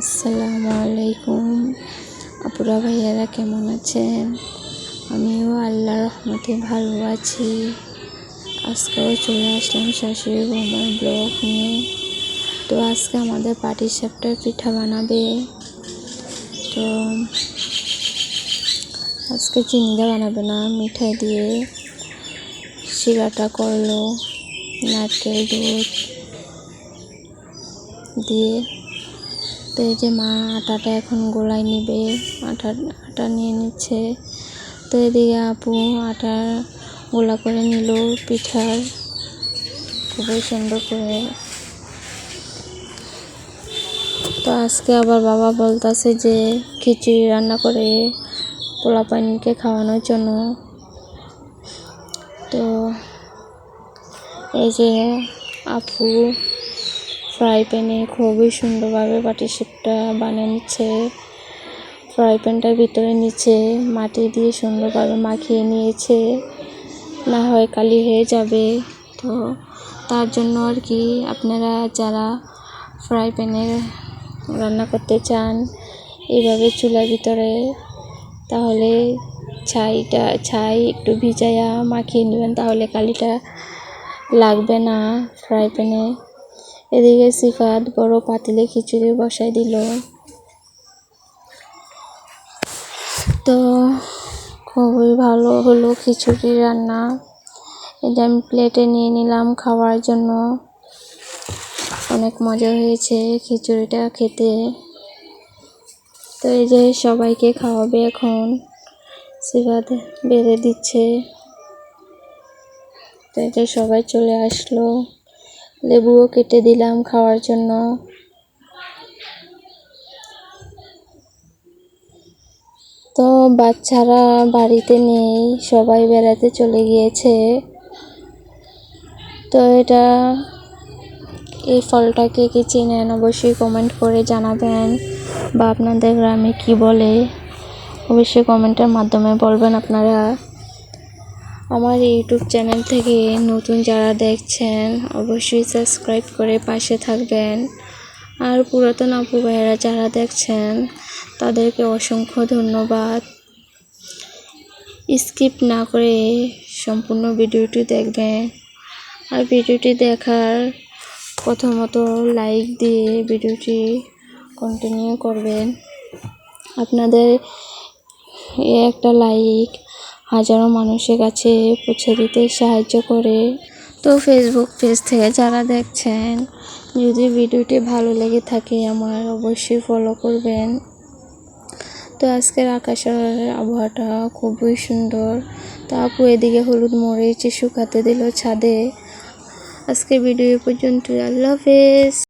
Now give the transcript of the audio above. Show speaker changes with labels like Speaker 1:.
Speaker 1: আসসালামু আলাইকুম। আপুরা ভাইয়ারা কেমন আছেন? আমিও আল্লাহ রহমতে ভালো আছি। আজকেও চলে আসলাম শাশুড়ি বৌমার ব্লগ নিয়ে। তো আজকে আমাদের পাটি সাপটার পিঠা বানাবে। তো আজকে চিনিটা বানাবে না, মিঠাই দিয়ে। শিরাটা করল, নারকেল দুধ দিয়ে। তো এই যে মা আটাটা এখন গোলায় নিবে, আটা আটা নিয়ে নিচ্ছে। তো এদিকে আপু আটা গোলা করে নিল, পিঠার খুবই সুন্দর করে। তো আজকে আবার বাবা বলতেছে যে খিচুড়ি রান্না করে পোলাপাইনকে খাওয়ানোর জন্য। তো এই যে আপু ফ্রাই প্যানে খুবই সুন্দরভাবে পাটিসাপটা বানিয়ে নিচ্ছে। ফ্রাই প্যানটার ভিতরে নিচে মাটি দিয়ে সুন্দরভাবে মাখিয়ে নিয়েছে। না হয় কালি হয়ে যাবে। তো তার জন্য আর কি আপনারা যারা ফ্রাই প্যানে রান্না করতে চান এইভাবে চুলার ভিতরে, তাহলে ছাইটা, ছাই একটু ভিজাইয়া মাখিয়ে নেবেন, তাহলে কালিটা লাগবে না ফ্রাই প্যানে। এদিকে সিফাত বড় পাতিলে খিচুড়ি বসাই দিল। তো খুবই ভালো হলো খিচুড়ি রান্না। এটা আমি প্লেটে নিয়ে নিলাম খাওয়ার জন্য। অনেক মজা হয়েছে খিচুড়িটা খেতে। তো এই যে সবাইকে খাওয়াবে এখন। সিফাত বেড়ে দিচ্ছে। তো এই যে সবাই চলে আসলো। লেবুও কেটে দিলাম খাওয়ার জন্য। তো বাচ্চারা বাড়িতে নেই, সবাই বেড়াতে চলে গিয়েছে। তো এটা এই ফলটাকে কি চেনেন? অবশ্যই কমেন্ট করে জানাবেন। বা আপনাদের গ্রামে কি বলে? অবশ্যই কমেন্টের মাধ্যমে বলবেন আপনারা। আমার ইউটিউব চ্যানেল থেকে নতুন যারা দেখছেন, অবশ্যই সাবস্ক্রাইব করে পাশে থাকবেন। আর পুরাতন আপু ভাইয়েরা যারা দেখছেন, তাদেরকে অসংখ্য ধন্যবাদ। স্কিপ না করে সম্পূর্ণ ভিডিওটি দেখবেন। আর ভিডিওটি দেখার প্রথমত লাইক দিয়ে ভিডিওটি কন্টিনিউ করবেন। আপনাদের একটা লাইক হাজারো মানুষের কাছে পৌঁছে দিতে সাহায্য করে। তো ফেসবুক পেজ থেকে যারা দেখছেন, যদি ভিডিওটি ভালো লেগে থাকে আমার অবশ্যই ফলো করবেন। তো আজকের আকাশের আবহাওয়াটা খুবই সুন্দর। তো আপু এদিকে হলুদ মরিচ শুকাতে দিল ছাদে। আজকে ভিডিও পর্যন্ত আল্লাহ হাফেজ।